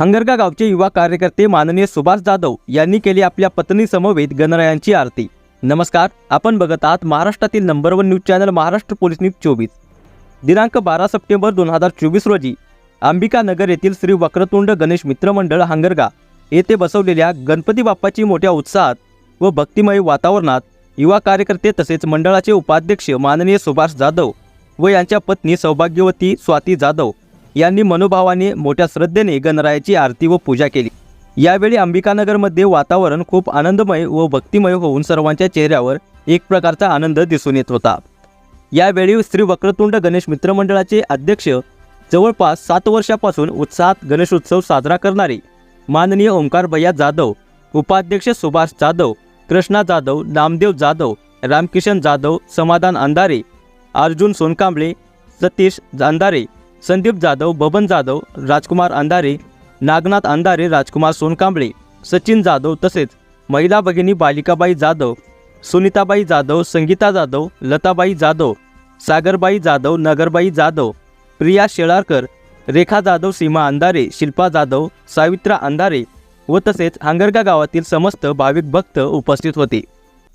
हंगरगा गावचे युवा कार्यकर्ते माननीय सुभाष जाधव यांनी केली आपल्या पत्नीसमवेत गणरायांची आरती. नमस्कार आपण बघत आहात महाराष्ट्रातील number one news channel Maharashtra police news चोवीस. दिनांक बारा सप्टेंबर दोन हजार चोवीस रोजी अंबिका नगर येथील श्री वक्रतुंड गणेश मित्र मंडळ हंगरगा येथे बसवलेल्या गणपती बाप्पाची मोठ्या उत्साहात व भक्तिमय वातावरणात युवा कार्यकर्ते तसेच मंडळाचे उपाध्यक्ष माननीय सुभाष जाधव व यांच्या पत्नी सौभाग्यवती स्वाती जाधव यांनी मनोभावाने मोठ्या श्रद्धेने गणरायाची आरती व पूजा केली. यावेळी अंबिकानगरमध्ये वातावरण खूप आनंदमय व भक्तिमय होऊन सर्वांच्या चेहऱ्यावर एक प्रकारचा आनंद दिसून येत होता. यावेळी श्री वक्रतुंड गणेश मित्रमंडळाचे अध्यक्ष जवळपास सात वर्षापासून उत्साहात गणेशोत्सव साजरा करणारे माननीय ओंकार भैया जाधव उपाध्यक्ष सुभाष जाधव कृष्णा जाधव नामदेव जाधव रामकिशन जाधव समाधान अंधारे अर्जुन सोनकांबळे सतीश अंधारे संदीप जाधव बबन जाधव राजकुमार अंधारे नागनाथ अंधारे राजकुमार सोनकांबळे सचिन जाधव तसेच महिला भगिनी बालिकाबाई जाधव सुनीताबाई जाधव संगीता जाधव लताबाई जाधव सागरबाई जाधव नगरबाई जाधव प्रिया शेळारकर रेखा जाधव सीमा अंधारे शिल्पा जाधव सावित्रा अंधारे व तसेच हांगरगा गावातील समस्त भाविक भक्त उपस्थित होते.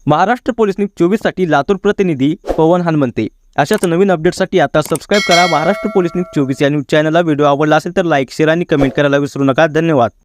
महाराष्ट्र पोलीस न्यूज चोवीससाठी लातूर प्रतिनिधी पवन हनुमंते. अशाच नवीन अपडेटसाठी आता सबस्क्राईब करा महाराष्ट्र पोलीस न्यूज चोवीस या न्यूज चॅनलला व्हिडिओ आवडला असेल तर लाईक शेअर आणि कमेंट करायला विसरू नका. धन्यवाद.